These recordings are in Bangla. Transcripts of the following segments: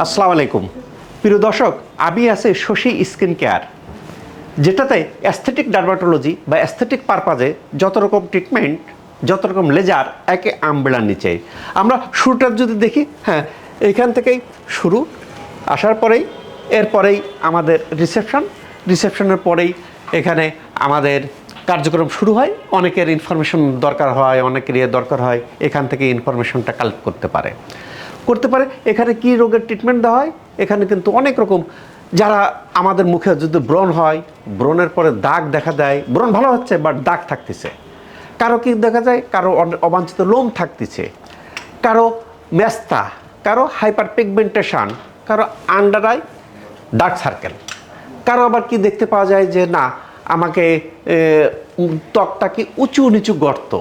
আসসালামু আলাইকুম। প্রিয় দর্শক, আমি আছে শশী স্কিন কেয়ার, যেটাতে অ্যাস্থেটিক ডার্মাটোলজি বা অ্যাস্থেটিক পারপাজে যত রকম ট্রিটমেন্ট যত রকম লেজার, একে আমবেলার নিচে। আমরা শুরুটা যদি দেখি হ্যাঁ এখান থেকেই শুরু, আসার পরেই, এরপরেই আমাদের রিসেপশন রিসেপশনের পরেই এখানে আমাদের কার্যক্রম শুরু হয়। অনেকের ইনফরমেশন দরকার হয়, অনেকের ইয়ে দরকার হয়, এখান থেকে ইনফরমেশনটা কালেক্ট করতে পারে। করতে পারে। এখানে কি রোগের ট্রিটমেন্ট দেওয়া হয়? এখানে কিন্তু অনেক রকম। যারা আমাদের মুখে যদি ব্রণ হয়, ব্রণের পরে দাগ দেখা দেয়, ব্রণ ভালো হচ্ছে বাট দাগ থাকতেছে। কারও কি দেখা যায়? কারও অবাঞ্ছিত লোম থাকতেছে। কারও মেস্তা, কারও হাইপার পিগমেন্টেশন কারও আন্ডার আই ডার্ক সার্কেল কারও আবার কি দেখতে পাওয়া যায় যে, না, আমাকে ত্বকটা কি উঁচু নিচু গর্ত।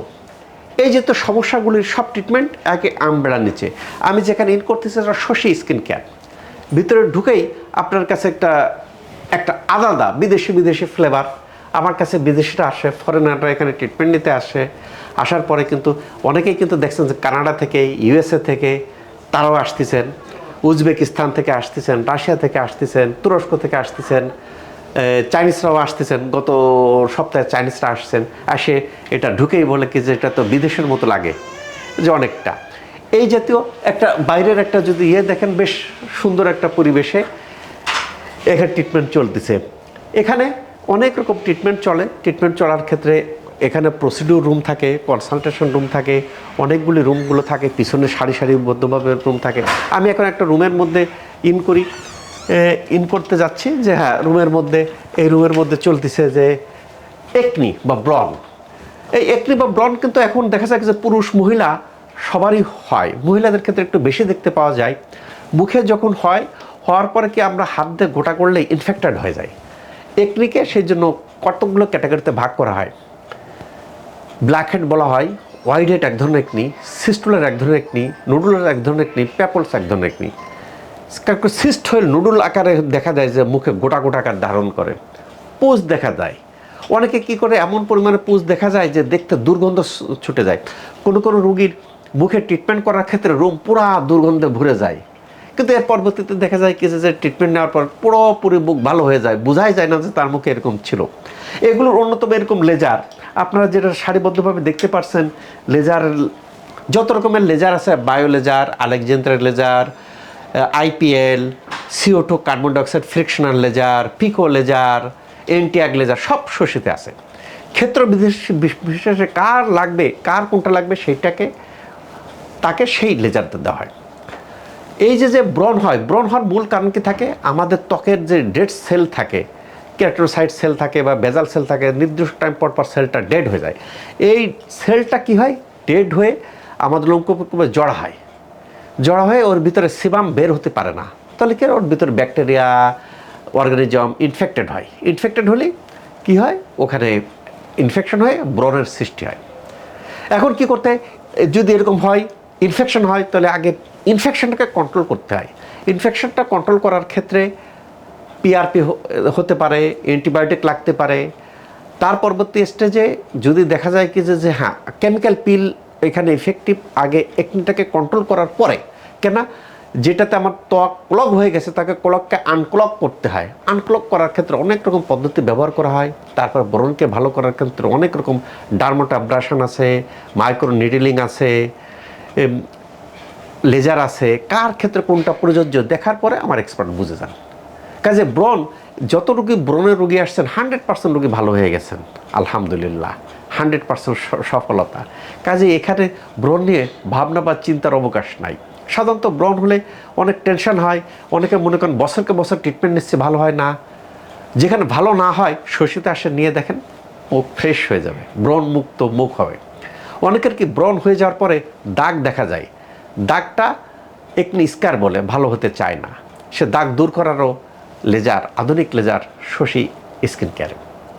এই যে তো সমস্যাগুলির সব ট্রিটমেন্ট একে আমবেড়ার নিচে। আমি যেখানে ইন করতেছি সেটা শশী স্কিন কেয়ার ভিতরে ঢুকেই আপনার কাছে একটা একটা আলাদা বিদেশি বিদেশি ফ্লেভার আমার কাছে বিদেশিরা আসে ফরেনাররা এখানে ট্রিটমেন্ট নিতে আসে। আসার পরে কিন্তু অনেকেই কিন্তু দেখছেন যে কানাডা থেকে ইউএসএ থেকে তারাও আসতেছেন, উজবেকিস্তান থেকে আসতেছেন, রাশিয়া থেকে আসতেছেন, তুরস্ক থেকে আসতেছেন। চাইনিজরাও আসতেছেন, গত সপ্তাহে চাইনিজরা আসছেন, আসে এটা ঢুকেই বলে কি যে এটা তো বিদেশের মতো লাগে, যে অনেকটা। এই জাতীয় একটা বাইরের একটা যদি ইয়ে দেখেন, বেশ সুন্দর একটা পরিবেশে এখানে ট্রিটমেন্ট চলতেছে। এখানে অনেক রকম ট্রিটমেন্ট চলে ট্রিটমেন্ট চলার ক্ষেত্রে এখানে প্রসিডিউর রুম থাকে কনসালটেশন রুম থাকে, অনেকগুলি রুমগুলো থাকে, পিছনে সারি সারিবদ্ধভাবে রুম থাকে। আমি এখন একটা রুমের মধ্যে ইন করি। ইন করতে যাচ্ছি যে হ্যাঁ রুমের মধ্যে, এই রুমের মধ্যে চলতেছে যে একনি বা ব্রন এই একনি বা ব্রন কিন্তু এখন দেখা যায় যে পুরুষ, মহিলা সবারই হয়। মহিলাদের ক্ষেত্রে একটু বেশি দেখতে পাওয়া যায়। মুখে যখন হয়, হওয়ার পরে কি আমরা হাত দিয়ে গোটা করলে ইনফেক্টেড হয়ে যায় একনিকে সেই জন্য কতগুলো ক্যাটাগরিতে ভাগ করা হয়? ব্ল্যাক হেড বলা হয় হোয়াইট হেড এক ধরনের একনি সিস্টুলের এক ধরনের একনি নুডুলের এক ধরনের একনি প্যাপলস এক ধরনের একনি। সিস্ট হয়ে নুডুল আকারে দেখা যায় যে মুখে গোটা গোটা আকার ধারণ করে। পোজ দেখা যায়। অনেকে কি করে? এমন পরিমাণে পোজ দেখা যায় যে দেখতে দুর্গন্ধ ছুটে যায়। কোনো কোনো রুগীর মুখে ট্রিটমেন্ট করার ক্ষেত্রে রুম পুরা দুর্গন্ধে ভরে যায়। কিন্তু এর পরবর্তীতে দেখা যায় কি যে ট্রিটমেন্ট নেওয়ার পর পুরোপুরি মুখ ভালো হয়ে যায়। বোঝাই যায় না যে তার মুখে এরকম ছিল। এগুলোর অন্যতম এরকম লেজার। আপনারা যেটা সারিবদ্ধভাবে দেখতে পারছেন, লেজার, যত রকমের লেজার আছে, bio laser, আলেকজেন্দ্রের laser IPL CO two carbon dioxide fractional laser pico laser এনটিআগ laser সব শোষিতে আছে। ক্ষেত্র বিশেষ কার লাগবে, কার কোনটা লাগবে সেইটাকে, তাকে সেই লেজারটা দেওয়া হয়। এই যে যে ব্রণ হয়, ব্রণ হওয়ার মূল কারণ কি থাকে? আমাদের ত্বকের যে ডেড সেল থাকে ক্যারেটোসাইড সেল থাকে বা বেজাল সেল থাকে, নির্দিষ্ট টাইম পর পর সেলটা ডেড হয়ে যায়। এই সেলটা কি হয়? ডেড হয়ে আমাদের লোমকূপে জড়া হয়। জড়া হয়ে ওর ভিতরে সিবাম বের হতে পারে না। তাহলে কি? ওর ভিতরে ব্যাকটেরিয়া, অর্গানিজম ইনফেক্টেড হয়। ইনফেক্টেড হলে কি হয়? ওখানে ইনফেকশন হয়ে, ব্রণের সৃষ্টি হয়। এখন কি করতে? যদি এরকম হয় ইনফেকশন হয়, তাহলে আগে ইনফেকশনটাকে কন্ট্রোল করতে হয়। ইনফেকশনটা কন্ট্রোল করার ক্ষেত্রে পিআরপি হতে পারে অ্যান্টিবায়োটিক লাগতে পারে। তার পরবর্তী স্টেজে যদি দেখা যায় কি যে হ্যাঁ কেমিক্যাল পিল এখানে ইফেক্টিভ আগে একনিটাকে কন্ট্রোল করার পরে, কেন যেটাতে আমার ত্বক ক্লক হয়ে গেছে, তাকে ক্লককে আনক্লক করতে হয়। আনক্লক করার ক্ষেত্রে অনেক রকম পদ্ধতি ব্যবহার করা হয়। তারপর ব্রণকে ভালো করার ক্ষেত্রে অনেক রকম ডার্মোটাব্রাশন আছে মাইক্রো নিডলিং আছে লেজার আছে। কার ক্ষেত্রে কোনটা প্রযোজ্য? দেখার পরে আমার এক্সপার্ট বুঝে যান। কাজে ব্রণ, যত রুগী ব্রণের রুগী আসছেন, হান্ড্রেড পার্সেন্ট রুগী ভালো হয়ে গেছেন, আলহামদুলিল্লাহ, হান্ড্রেড পার্সেন্ট সফলতা। কাজে এখানে ব্রণ নিয়ে ভাবনা বা চিন্তার অবকাশ নাই। সাধারণত ব্রণ হলে অনেক টেনশন হয়, অনেকে মনে করেন বছরকে বছর ট্রিটমেন্ট নিচ্ছে, ভালো হয় না। যেখানে ভালো না হয়, শশীতে আসে, নিয়ে দেখেন, মুখ ফ্রেশ হয়ে যাবে, ব্রণ মুক্ত মুখ হবে। অনেকের কি ব্রণ হয়ে যাওয়ার পরে দাগ দেখা যায়। দাগটা একনি স্কার বলে, ভালো হতে চায় না। সে দাগ দূর করারও লেজার আধুনিক লেজার শশী স্কিন কেয়ার।